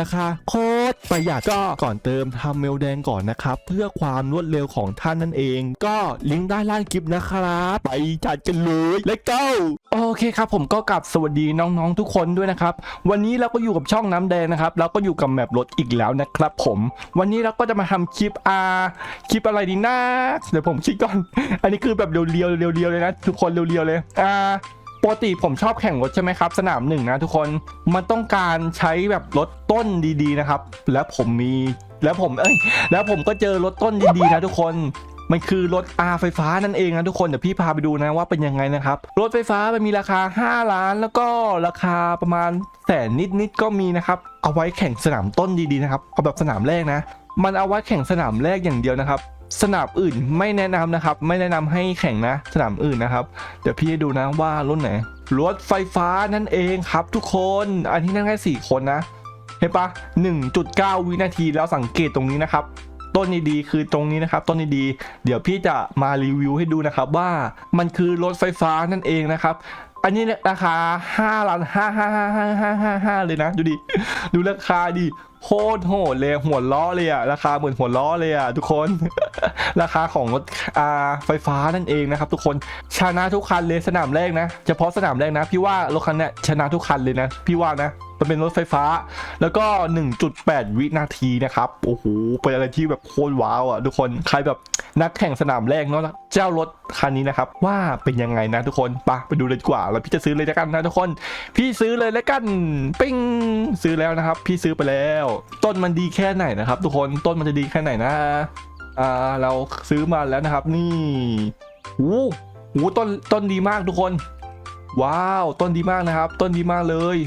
ราคาโคตรประหยัดก็ก่อนเติมทำเมลแดงก่อนนะครับ เพื่อความรวดเร็วของท่านนั่นเอง ก็ลิงก์ด้านล่างคลิปนะครับ ไปจัดกันเลยและก็โอเคครับผมก็กลับสวัสดีน้องๆทุกคนด้วยนะครับ วันนี้เราก็อยู่กับช่องน้ำแดงนะครับเราก็อยู่กับแมปรถอีกแล้วนะครับ ผม วันนี้เราก็จะมาทำคลิปอาคลิปอะไรดีนะเดี๋ยวผมคิดก่อน อันนี้คือแบบเรียวๆเรียวๆเลยนะ ทุกคนเรียวๆเลยอ่า ปกติผมชอบแข่งรถใช่ไหมครับ สนามหนึ่งนะทุกคนมันต้องการใช้แบบรถต้นดีๆนะครับ แล้วผมมีแล้วผมเอ้ยแล้วผมก็เจอรถต้นดีๆนะทุกคนมันคือรถ R ไฟฟ้านั่นเองนะทุกคน เดี๋ยวพี่พาไปดูนะว่าเป็นยังไงนะครับ รถไฟฟ้ามันมีราคา 5 ล้าน แล้วก็ราคาประมาณแสนนิดๆก็มีนะครับ เอาไว้แข่งสนามต้นดีๆนะครับ เอาแบบสนามแรกนะ มันเอาไว้แข่งสนามแรกอย่างเดียวนะครับ สนามอื่นไม่แนะนำนะครับ ไม่แนะนำให้แข่งนะ สนามอื่นนะครับ เดี๋ยวพี่ให้ดูนะว่ารุ่นไหนรถไฟฟ้านั่นเองครับทุกคน อันที่นั่งแค่สี่คนนะเห็นปะ1.9 วินาทีแล้วสังเกตตรงนี้นะครับ ต้นดีๆคือตรงนี้นะครับ ต้นดีๆเดี๋ยวพี่จะมารีวิวให้ดูนะครับว่ามันคือรถไฟฟ้านั่นเองนะครับ อันนี้เนี่ยราคา5ล้าน5 5 5 5 5 5 5เลยนะ ดูดิ ดูราคาดิ โคตรโหดเลยหัวล้อเลยอะราคาเหมือนหัวล้อเลยอะทุกคน ราคาของรถอ่าไฟฟ้านั่นเองนะครับทุกคนชนะทุกคันเลยสนามแรกนะเฉพาะสนามแรกนะ พี่ว่ารถคันเนี้ยชนะทุกคันเลยนะ พี่ว่านะมันเป็นรถไฟฟ้า แล้วก็ 1.8 วินาทีนะครับ โอ้โห เป็นอะไรที่แบบโคตรว้าวอะทุกคน ใครแบบ นักแข่งสนามแรกเนาะเจ้ารถคันนี้นะครับว่าเป็นยังไงนะทุกคนไปไปดูเลยดีกว่า แล้วพี่จะซื้อเลยแล้วกันนะทุกคน พี่ซื้อเลยแล้วกันปิ้งซื้อแล้วนะครับ พี่ซื้อไปแล้ว ต้นมันดีแค่ไหนนะครับ ทุกคนต้นมันจะดีแค่ไหนนะอ่าเราซื้อมาแล้วนะครับ นี่หูหูต้นต้นดีมากทุกคน ว้าว ต้นดีมากนะครับ ต้นดีมากเลย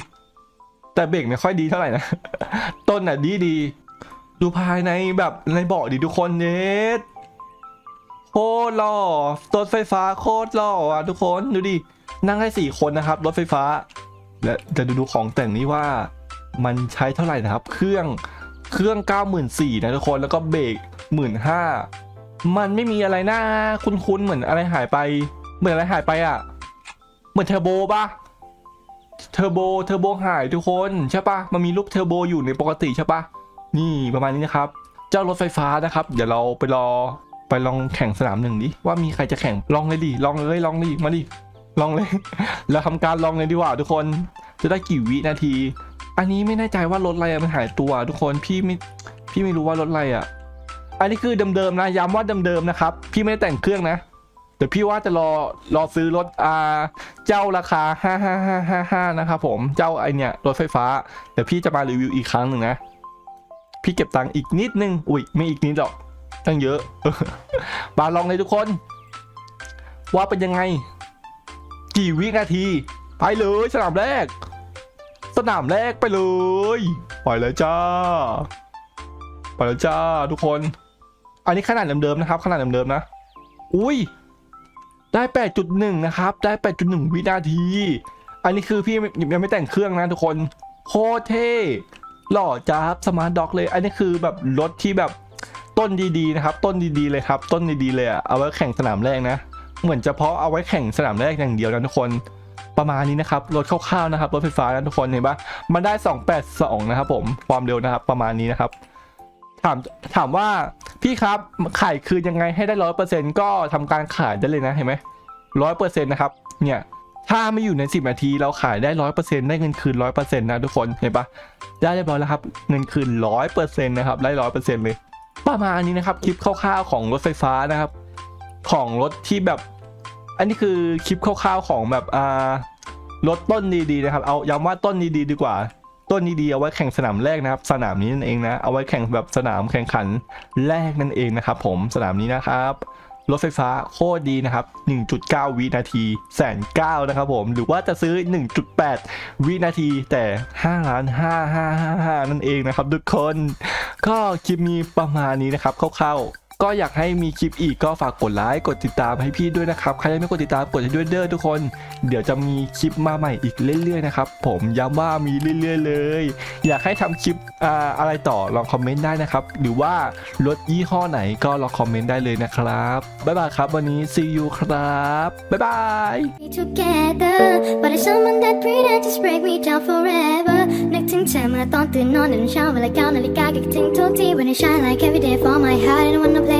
แต่เบรกไม่ค่อยดีเท่าไหร่นะ ต้นน่ะดีดี ดูภายในแบบในเบาะดิทุกคนเน็ต โคตรหล่อรถไฟฟ้าโคตรหล่ออะทุกคนดูดิ นั่งได้สี่คนนะครับ รถไฟฟ้า และจะดูดูของแต่งนี้ว่ามันใช้เท่าไหร่นะครับ เครื่องเครื่อง 94,000นะทุกคนแล้วก็เบรก15,000มันไม่มีอะไรน่าคุ้นๆเหมือนอะไรหายไป เหมือนอะไรหายไปอะ เหมือนเทอร์โบปะเทอร์โบเทอร์โบหายทุกคนใช่ปะมันมีรูปเทอร์โบอยู่ในปกติใช่ปะนี่ประมาณนี้นะครับ เจ้ารถไฟฟ้านะครับ เดี๋ยวเราไปรอ ไปลองแข่งสนามหนึ่งดิว่ามีใครจะแข่งลองเลยดิลองเลยลองเลยมาดิลองเลยเราทำการลองเลยดีกว่าทุกคนจะได้กี่วินาที อันนี้ไม่แน่ใจว่ารถอะไรมันหายตัว ทุกคนพี่ไม่พี่ไม่รู้ว่ารถอะไรอะ อันนี้คือเดิมๆนะย้ำว่าเดิมๆนะครับ พี่ไม่ได้แต่งเครื่องนะแต่พี่ว่าจะรอรอซื้อรถอ่าเจ้าราคา 55555 นะครับผมเจ้าไอเนี่ยรถไฟฟ้าเดี๋ยวพี่จะมารีวิวอีกครั้งหนึ่งนะ พี่เก็บตังค์อีกนิดนึง อุ้ยไม่อีกนิดหรอก ตั้งเยอะมาลองเลยทุกคน ว่าเป็นยังไง กี่วินาที ไปเลยสนามแรก สนามแรกไปเลยไปเลยจ้าไปเลยจ้าทุกคน อันนี้ขนาดเดิมๆนะครับ ขนาดเดิมๆนะ อุ้ยได้ 8.1 นะครับ ได้ 8.1 วินาที อันนี้คือพี่ยังไม่แต่งเครื่องนะทุกคน โคเท่ หล่อจ้าบสมาร์ทด็อกเลย อันนี้คือแบบรถที่แบบ ต้นดีๆนะครับ ต้นดีๆเลยครับ ต้นดีๆเลยอะเอาไว้แข่งสนามแรกนะ เหมือนเฉพาะเอาไว้แข่งสนามแรกอย่างเดียวนะทุกคนประมาณนี้นะครับรถคร่าวๆนะครับรถไฟฟ้านะทุกคนเห็นปะมันได้ 282 นะครับผมความเร็วนะครับประมาณนี้นะครับ ถามถามว่าพี่ครับขายคืนยังไงให้ได้ร้อยเปอร์เซ็นต์ก็ทำการขายได้เลยนะเห็นไหมร้อยเปอร์เซ็นต์นะครับเนี่ยถ้าไม่อยู่ใน 10 นาทีเราขายได้ร้อยเปอร์เซ็นต์ได้เงินคืนร้อยเปอร์เซ็นต์นะทุกคนเห็นปะได้เรียบร้อยแล้วครับเงินคืนร้อยเปอร์เซ็นต์นะครับได้ร้อยเปอร์เซ็นต์เลย ประมาณนี้นะครับคลิปคร่าวๆของรถไฟฟ้านะครับ ของรถที่แบบ อันนี้คือคลิปคร่าวๆของแบบอ่ารถต้นดีๆนะครับ เอาย้ำว่าต้นดีๆดีกว่า ต้นดีๆเอาไว้แข่งสนามแรกนะครับ สนามนี้นั่นเองนะ เอาไว้แข่งแบบสนามแข่งขันแรกนั่นเองนะครับ ผมสนามนี้นะครับ รถไฟฟ้าโคตรดีนะครับ 1.9 วินาทีแสนเก้านะครับผม หรือว่าจะซื้อ 1.8 วินาทีแต่5ล้าน5 5 5 5นั่นเองนะครับทุกคน ก็คลิปนี้ประมาณนี้นะครับคร่าวๆ ก็อยากให้มีคลิปอีกก็ฝากกดไลค์กดติดตามให้พี่ด้วยนะครับ ใครยังไม่กดติดตามกดให้ด้วยเด้อทุกคน เดี๋ยวจะมีคลิปมาใหม่อีกเรื่อยๆนะครับ ผมย้ำว่ามีเรื่อยๆเลย อยากให้ทำคลิปออะไรต่อลองคอมเมนต์ได้นะครับ หรือว่ารถยี่ห้อไหนก็ลองคอมเมนต์ได้เลยนะครับบ๊ายบายครับ วันนี้ see you ครับบ๊ายบาย be together but it's someone that pretend just break me down forever นึกถึงเธอเมื่อตอนตื่นนอนในเช้าเวลาเก้านาฬิกาก็คิดถึงทุกที when it shine like every day for my heart and wanna play